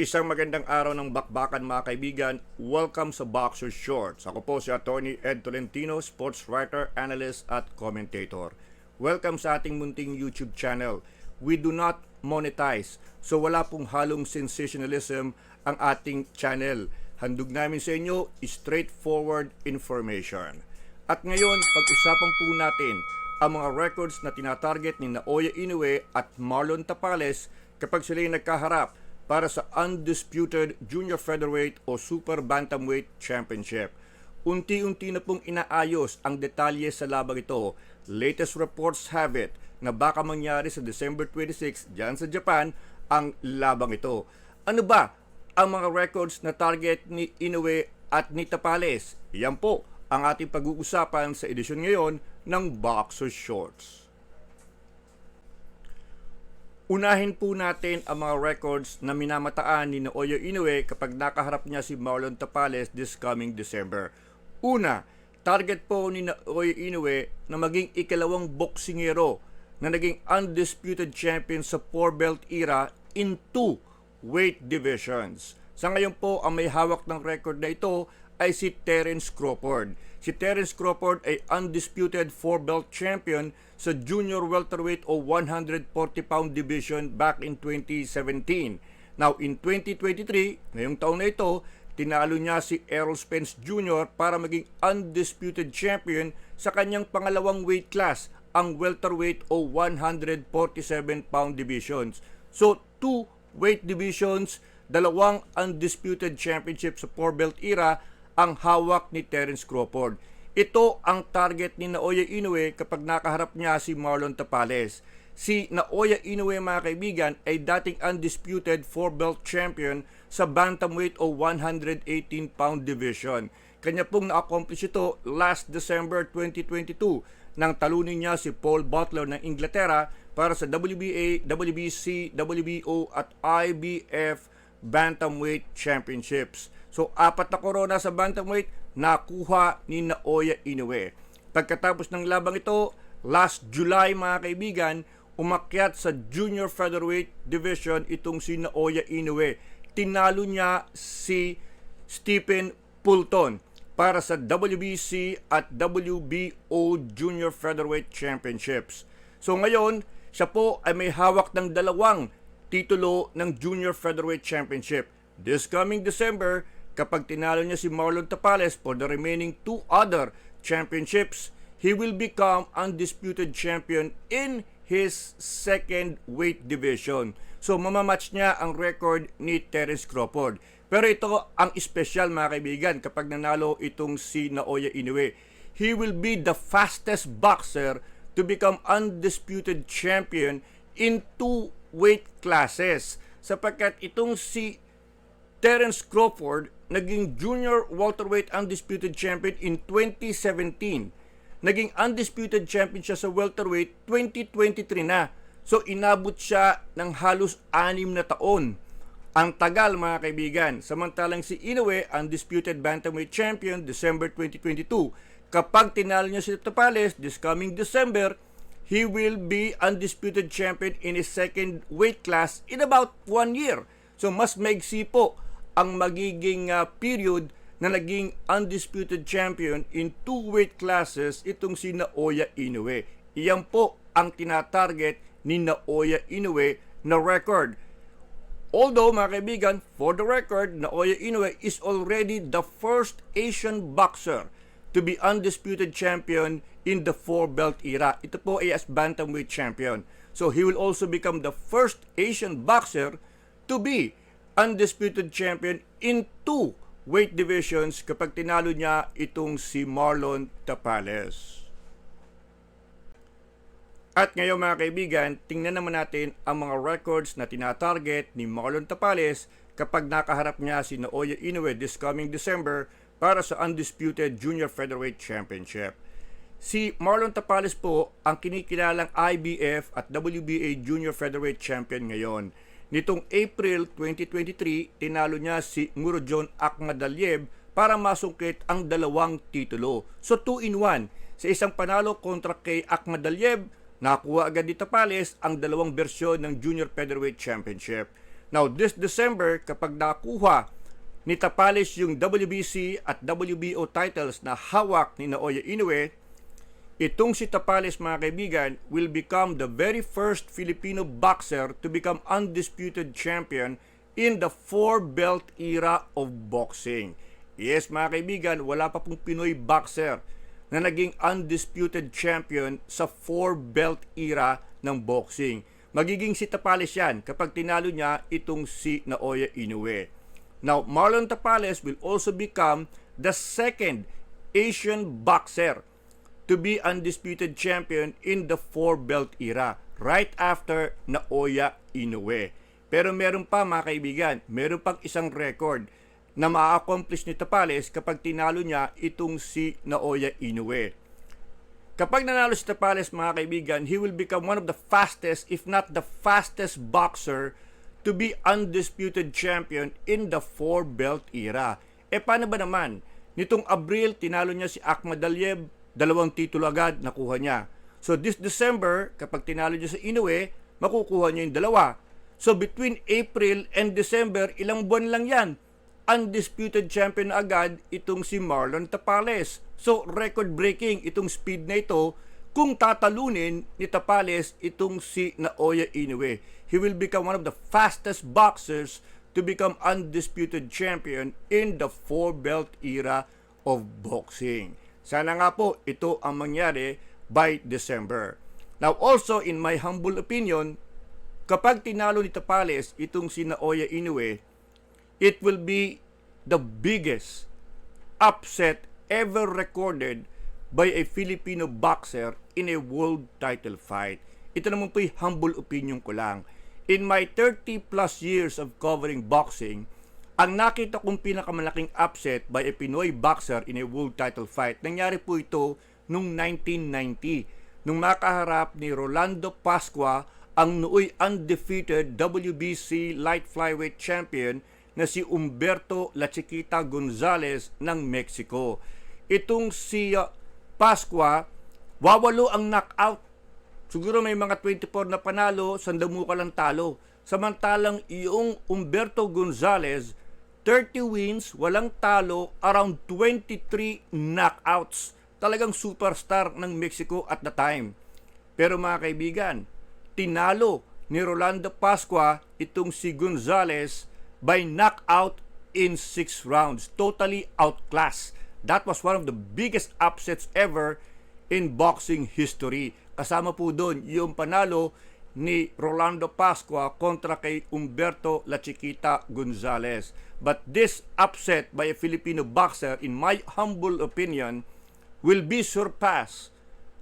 Isang magandang araw ng bakbakan mga kaibigan. Welcome sa Boxer Shorts. Ako po si Attorney Ed Tolentino, sports writer, analyst at commentator. Welcome sa ating munting YouTube channel. We do not monetize, so wala pong halong sensationalism ang ating channel. Handog namin sa inyo straightforward information. At ngayon, pag-usapan po natin ang mga records na tinatarget ni Naoya Inoue at Marlon Tapales kapag sila nagkaharap para sa Undisputed Junior Featherweight o Super Bantamweight Championship. Unti-unti na pong inaayos ang detalye sa labang ito. Latest reports have it na baka mangyari sa December 26 dyan sa Japan ang labang ito. Ano ba ang mga records na target ni Inoue at ni Tapales? Yan po ang ating pag-uusapan sa edisyon ngayon ng Boxer Shorts. Unahin po natin ang mga records na minamataan ni Naoya Inoue kapag nakaharap niya si Marlon Tapales this coming December. Una, target po ni Naoya Inoue na maging ikalawang boksingero na naging undisputed champion sa 4-belt era in two weight divisions. Sa ngayon po, ang may hawak ng record na ito ay si Terence Crawford. Si Terence Crawford ay undisputed 4-belt champion sa junior welterweight o 140 pound division back in 2017. Now in 2023, ngayong taon na ito, tinalo niya si Errol Spence Jr. para maging undisputed champion sa kanyang pangalawang weight class, ang welterweight o 147 pound divisions. So two weight divisions, dalawang undisputed championship sa 4-belt era ang hawak ni Terence Crawford. Ito ang target ni Naoya Inoue kapag nakaharap niya si Marlon Tapales. Si Naoya Inoue mga kaibigan ay dating undisputed 4-belt champion sa bantamweight o 118 pound division. Kanya pong na-accomplish ito last December 2022 nang talunin niya si Paul Butler ng Inglaterra para sa WBA, WBC, WBO at IBF Bantamweight Championships. So, apat na corona sa bantamweight nakuha ni Naoya Inoue. Pagkatapos ng labang ito, last July mga kaibigan, umakyat sa junior featherweight division itong si Naoya Inoue. Tinalo niya si Stephen Pulton para sa WBC at WBO Junior Featherweight Championships. So ngayon, siya po ay may hawak ng dalawang titulo ng Junior Featherweight Championship. This coming December, kapag tinalo niya si Marlon Tapales for the remaining two other championships, he will become undisputed champion in his second weight division. So mamamatch niya ang record ni Terence Crawford. Pero ito ang special mga kaibigan kapag nanalo itong si Naoya Inoue. He will be the fastest boxer to become undisputed champion in two weight classes sapagkat itong si Terence Crawford naging junior welterweight undisputed champion in 2017. Naging undisputed champion siya sa welterweight 2023 na. So inabot siya ng halos anim na taon. Ang tagal mga kaibigan. Samantalang si Inoue, undisputed bantamweight champion December 2022. Kapag tinalo niya si Tapales this coming December, he will be undisputed champion in his second weight class in about one year. So mas maigsi po ang magiging uh, period na naging undisputed champion in two weight classes itong si Naoya Inoue. Iyan po ang tinatarget ni Naoya Inoue na record. Although mga kaibigan, for the record, Naoya Inoue is already the first Asian boxer to be undisputed champion in the four-belt era. Ito po ay as bantamweight champion. So he will also become the first Asian boxer to be undisputed champion in two weight divisions kapag tinalo niya itong si Marlon Tapales. At ngayon mga kaibigan, tingnan naman natin ang mga records na tinatarget ni Marlon Tapales kapag nakaharap niya si Naoya Inoue this coming December para sa Undisputed Junior Featherweight Championship. Si Marlon Tapales po ang kinikilalang IBF at WBA Junior Featherweight Champion ngayon. Nitong April 2023, tinalo niya si Murodjon Akhmadaliev para masungkit ang dalawang titulo. So 2 in 1. Sa isang panalo kontra kay Akhmadaliev, nakuha agad ni Tapales ang dalawang bersyon ng Junior Featherweight Championship. Now, this December, kapag nakuha ni Tapales yung WBC at WBO titles na hawak ni Naoya Inoue, itong si Tapales mga kaibigan will become the very first Filipino boxer to become undisputed champion in the four-belt era of boxing. Yes mga kaibigan, wala pa pong Pinoy boxer na naging undisputed champion sa four-belt era ng boxing. Magiging si Tapales yan kapag tinalo niya itong si Naoya Inoue. Now, Marlon Tapales will also become the second Asian boxer to be undisputed champion in the four-belt era right after Naoya Inoue. Pero meron pa mga kaibigan, meron pang isang record na ma-accomplish ni Tapales kapag tinalo niya itong si Naoya Inoue. Kapag nanalo si Tapales mga kaibigan, he will become one of the fastest, if not the fastest boxer to be undisputed champion in the four-belt era. E paano ba naman? Nitong Abril, tinalo niya si Ahmad Aliyev, dalawang titulo agad nakuha niya. So this December, kapag tinalo niya sa Inoue, makukuha niya yung dalawa. So between April and December, ilang buwan lang yan. Undisputed champion agad itong si Marlon Tapales. So record breaking itong speed na ito kung tatalunin ni Tapales itong si Naoya Inoue. He will become one of the fastest boxers to become undisputed champion in the four-belt era of boxing. Sana nga po ito ang mangyari by December. Now also in my humble opinion, kapag tinalo ni Tapales itong si Naoya Inoue, it will be the biggest upset ever recorded by a Filipino boxer in a world title fight. Ito naman po'y humble opinion ko lang. In my 30 plus years of covering boxing, ang nakita kong pinakamalaking upset by a Pinoy boxer in a world title fight, nangyari po ito noong 1990, nung makaharap ni Rolando Pascua ang nooy undefeated WBC light flyweight champion na si Umberto La Chiquita Gonzalez ng Mexico. Itong si uh, Pascua, wawalo ang knockout. Siguro may mga 24 na panalo, sandamuka lang talo. Samantalang iyong Umberto Gonzalez, 30 wins, walang talo, around 23 knockouts. Talagang superstar ng Mexico at the time. Pero mga kaibigan, tinalo ni Rolando Pascua itong si Gonzalez by knockout in 6 rounds. Totally outclassed. That was one of the biggest upsets ever in boxing history. Kasama po doon yung panalo ni Rolando Pascua kontra kay Umberto La Chiquita Gonzalez. But this upset by a Filipino boxer, in my humble opinion, will be surpassed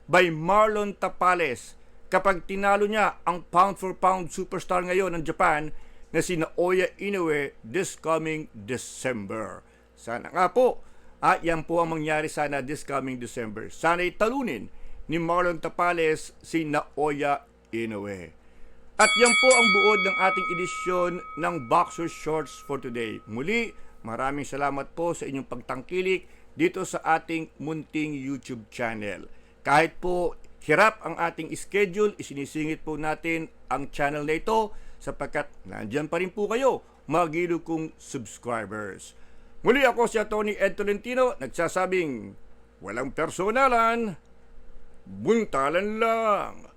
by Marlon Tapales kapag tinalo niya ang pound for pound superstar ngayon ng Japan na si Naoya Inoue this coming December. Sana nga po, at yan po ang mangyari sana this coming December. Sana'y talunin ni Marlon Tapales si Naoya Inoue. At yan po ang buod ng ating edisyon ng Boxer Shorts for today. Muli, maraming salamat po sa inyong pagtangkilik dito sa ating munting YouTube channel. Kahit po hirap ang ating schedule, isinisingit po natin ang channel na ito sapagkat nandyan pa rin po kayo, magilo kong subscribers. Muli ako si Tony Ed Tolentino, nagsasabing walang personalan, buntalan lang.